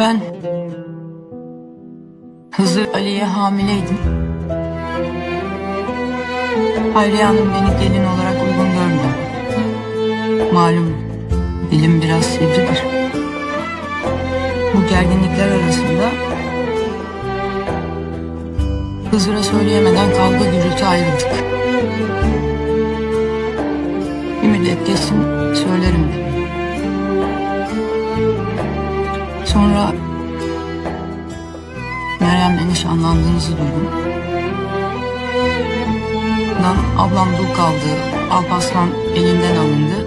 Ben Hızır Ali'ye hamileydim. Hayriye Hanım beni gelin olarak uygun görmüyor. Malum dilim biraz sivridir. Bu gerginlikler arasında Hızır'a söyleyemeden kavga gürültü ayrıldık. Bir müddet geçsin Sonra Meryem'le nişanlandığınızı duydum. Ablam dul kaldı. Alparslan elinden alındı.